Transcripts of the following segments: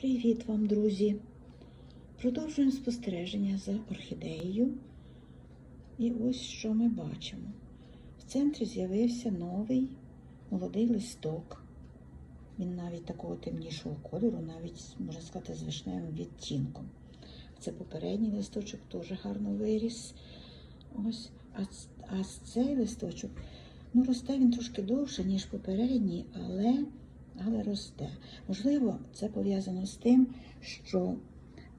Привіт вам, друзі! Продовжуємо спостереження за орхідеєю. І ось що ми бачимо. В центрі з'явився новий молодий листок. Він навіть такого темнішого кольору, навіть, можна сказати, з вишневим відтінком. Це попередній листочок теж гарно виріс. Ось. А, а цей листочок, ну, росте він трошки довше, ніж попередній, але, але росте. Можливо, це пов'язано з тим, що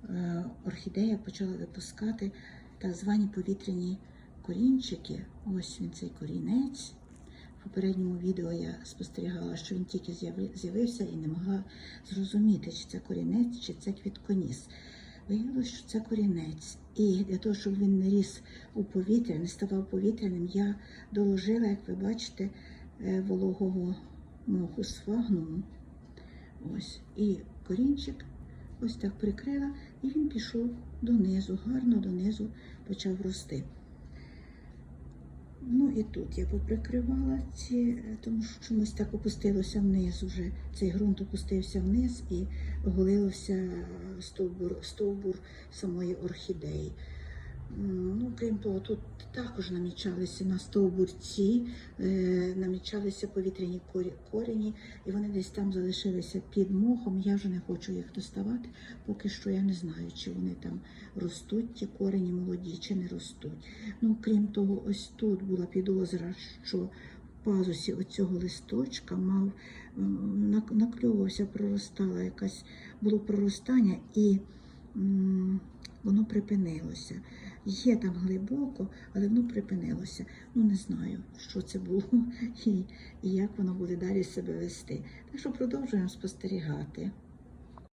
е, орхідея почала випускати так звані повітряні корінчики. Ось він цей корінець. В попередньому відео я спостерігала, що він тільки з'явився і не могла зрозуміти, чи це корінець, чи це квітконіс. Виявилося, що це корінець. І для того, щоб він не ріс у повітря, не ставав повітряним, я доложила, як ви бачите, е, вологого моху з. Ось. І корінчик ось так прикрила, і він пішов донизу, гарно донизу почав рости. Ну і тут я поприкривала ці, е, тому що чомусь так опустилося вниз уже. Цей ґрунт опустився вниз і оголилося стовбур, стовбур самої орхідеї. Ну, крім того, тут також намічалися на стовбурці, е, намічалися повітряні корені, і вони десь там залишилися під мохом. Я вже не хочу їх доставати, поки що я не знаю, чи вони там ростуть, ті корені молоді, чи не ростуть. Ну, крім того, ось тут була підозра, що в пазусі оцього листочка мав накльовувався, проростала якась було проростання і воно припинилося. Є там глибоко, але воно припинилося. Ну не знаю, що це було і, і як воно буде далі себе вести. Так що продовжуємо спостерігати.